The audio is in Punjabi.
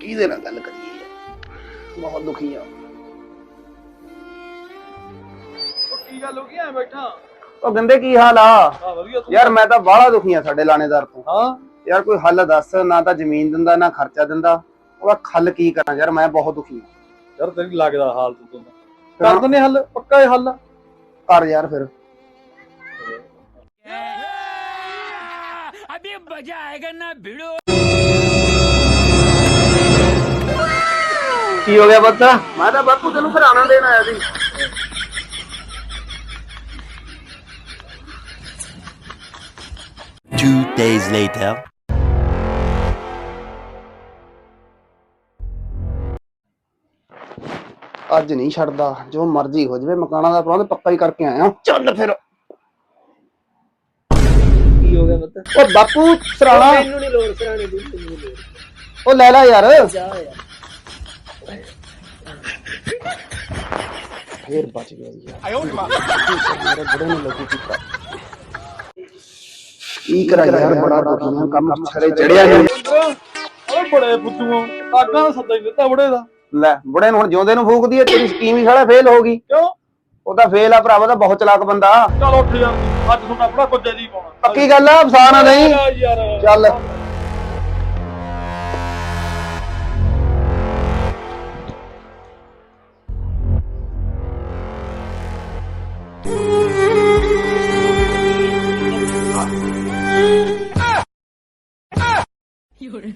ਕਿਹਦੇ ਨਾਲ ਗੱਲ ਕਰੀਏ ਬਹੁਤ ਦੁਖੀ ਆ ਕੀ ਗੱਲ ਹੋ ਗਈ ਐ ਬੈਠਾ ਉਹ ਗੰਦੇ ਕੀ ਹਾਲ ਆ ਆ ਵਧੀਆ ਤੂੰ ਯਾਰ ਮੈਂ ਤਾਂ ਬਾਹਲਾ ਦੁਖੀ ਆ ਸਾਡੇ ਲਾਣੇਦਾਰ ਤੋਂ ਹਾਂ ਯਾਰ ਕੋਈ ਹੱਲ ਦੱਸ ਨਾ ਤਾਂ ਜ਼ਮੀਨ ਦਿੰਦਾ ਨਾ ਖਰਚਾ ਦਿੰਦਾ ਉਹਦਾ ਹੱਲ ਕੀ ਕਰਾਂ ਯਾਰ ਮੈਂ ਬਹੁਤ ਦੁਖੀ ਆ ਯਾਰ ਤੇਰੀ ਲੱਗਦਾ ਹਾਲ ਤੂੰ ਤੂੰ ਕਰ ਦਿੰਨੇ ਹੱਲ ਪੱਕਾ ਇਹ ਹੱਲ ਕਰ ਯਾਰ ਫਿਰ अभी मजा आएगा ना भिड़ो ਕੀ ਹੋ ਗਿਆ ਬੱਤਾ ਮੈਂ ਤਾਂ ਬਾਪੂ ਤੈਨੂੰ ਆਨੰਦ ਦੇਣ ਆਇਆ ਸੀ। Two days later. ਅੱਜ ਨਹੀਂ ਛੱਡਦਾ। ਜੋ ਮਰਜ਼ੀ ਹੋ ਜਾਵੇ ਮਕਾਨਾਂ ਦਾ ਪ੍ਰਬੰਧ ਪੱਕਾ ਹੀ ਕਰਕੇ ਆਇਆ। ਚੱਲ ਫਿਰ। ਕੀ ਹੋ ਗਿਆ ਪੁੱਤ? ਉਹ ਬਾਪੂ ਸਰਾਣਾ ਮੈਨੂੰ ਨਹੀਂ ਲੋੜ ਸਰਾਣੇ ਦੀ ਮੈਨੂੰ ਲੋੜ। ਉਹ ਲੈ ਲੈ ਯਾਰ। ਜਾ ਯਾਰ। ਫੇਰ ਬਚ ਗਿਆ ਯਾਰ ਮੇਰੇ ਬੁੜੇ ਨੇ ਲੋਕੀ ਕੀਤਾ ਕੀ ਕਰਾਂ ਯਾਰ ਬੜਾ ਦੁਖੀ ਆ ਕੰਮ ਛਰੇ ਚੜਿਆ ਨਹੀਂ ਓਏ ਬੜੇ ਫੁੱਦੂ ਆਗਾਂ ਦਾ ਸੱਦਾ ਹੀ ਦਿੱਤਾ ਬੜੇ ਦਾ। ਲੈ ਬੁੜੇ ਨੂੰ ਹੁਣ ਜਿਉਂਦੇ ਨੂੰ ਫੂਕਦੀ ਹੈ ਤੇਰੀ ਸਕੀਮ ਹੀ ਸਾਲਾ ਫੇਲ ਹੋ ਗਈ। ਕਿਉਂ? ਉਹ ਤਾਂ ਫੇਲ ਆ ਭਰਾਵਾ ਤਾਂ ਬਹੁਤ ਚਲਾਕ ਬੰਦਾ। ਚਲ ਉੱਠ ਯਾਰ ਅੱਜ ਤੁਹਾਡਾ ਬੜਾ ਕੁਝ ਜੀ ਪਾਉਣਾ। ਪੱਕੀ ਗੱਲ ਆ ਅਫਸਾਨਾ ਨਹੀਂ। 有人。